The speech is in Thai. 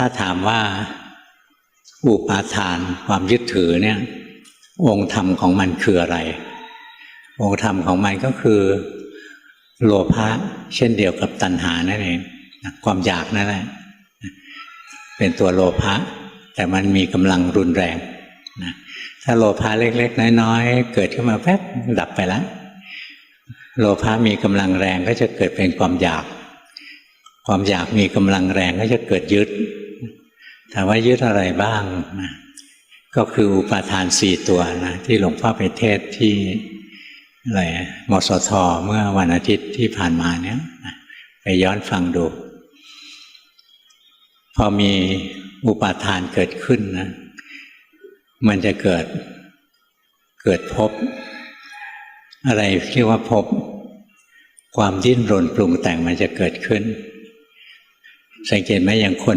ถ้าถามว่าอุปาทานความยึดถือเนี่ย องค์ธรรมของมันคืออะไร องค์ธรรมของมันก็คือ โลภะเช่นเดียวกับตัณหานั่นเองความอยากนั่นแหละเป็นตัวโลภะแต่มันมีกำลังรุนแรงนะถ้าโลภะเล็ก ๆ น้อยๆ เกิดขึ้นมาแป๊บดับไปแล้วโลภะมีกำลังแรงก็จะเกิดเป็นความอยาก ความอยากมีกำลังแรงก็จะเกิดยึด ถามว่ายึดอะไรบ้างนะก็คืออุปาทานสี่ตัวนะที่หลวงพ่อไปเทศที่อะไรมสทเมื่อวันอาทิตย์ที่ผ่านมาเนี้ยไปย้อนฟังดู พอมีอุปาทานเกิดขึ้นนะ มันจะเกิดเกิดพบ อะไรเรียกว่าพบ ความดิ้นรนปรุงแต่งมันจะเกิดขึ้น สังเกตไหมอย่างคน